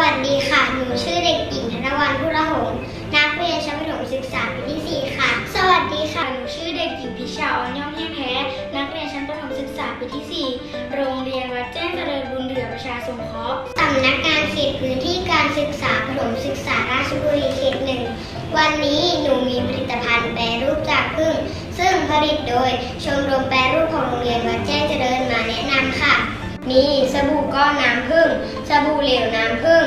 วัสดีค่ะ หนูชื่อเด็กหญิงธนวันพุระหงนักเรียนชั้นประถมศึกษาปีที่ 4 ค่ะ สวัสดีค่ะ หนูชื่อเด็กหญิงพิชาออนย่อมแห้งแท้นักเรียนชั้นประถมศึกษาปีที่ 4 โรงเรียนวัดแจ้งเจริญบุญเรือประชาสงเคราะห์สำนักงานเขตพื้นที่การศึกษาประถมศึกษาราชบุรีเขตหนึ่ง วันนี้หนูมีผลิตภัณฑ์แปรรูปจากผึ้งซึ่งผลิตโดยชมรมแปรรูปของ สบู่ก้อนน้ำผึ้งสบู่เหลวน้ำผึ้ง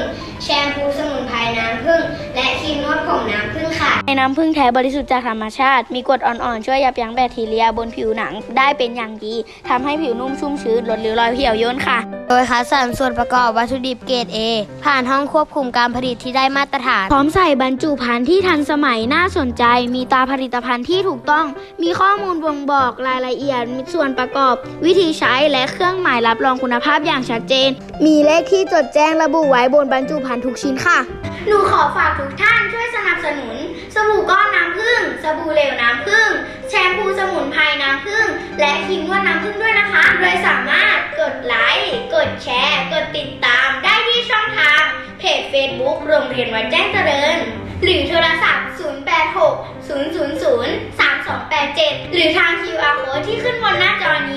นน้ำผึ้งแท้บริสุทธิ์จากธรรมชาติ มีกรดอ่อนๆ ช่วยยับยั้งแบคทีเรียบนผิวหนังได้เป็นอย่างดีทำให้ผิวนุ่มชุ่มชื้นลดริ้วรอยเหี่ยวย่นค่ะ โดยคัดสรรส่วนประกอบวัตถุดิบเกรด A ผ่านห้องควบคุมการผลิตที่ได้มาตรฐาน พร้อมใส่บรรจุภัณฑ์ที่ทันสมัยน่าสนใจ มีตราผลิตภัณฑ์ที่ถูกต้อง มีข้อมูลบ่งบอกรายละเอียดมีส่วนประกอบ วิธีใช้และเครื่องหมายรับรองคุณภาพอย่างชัดเจน มีเลขที่จดแจ้งระบุไว้บนบรรจุภัณฑ์ทุกชิ้นค่ะ หนูขอฝากทุกท่านช่วยสนับสนุน สบู่ก้อนน้ำผึ้งสบู่เหลวน้ำผึ้งแชมพูสมุนไพรน้ำผึ้งและครีมนวดน้ำผึ้งด้วยนะคะโดยสามารถกดไลค์กดแชร์ กดติดตามได้ที่ช่องทาง เพจ Facebook โรงเรียนวัดแจ้งเจริญ หรือโทรศัพท์ 086 000 3287 หรือทาง QR code ที่ขึ้นบนหน้าจอนี้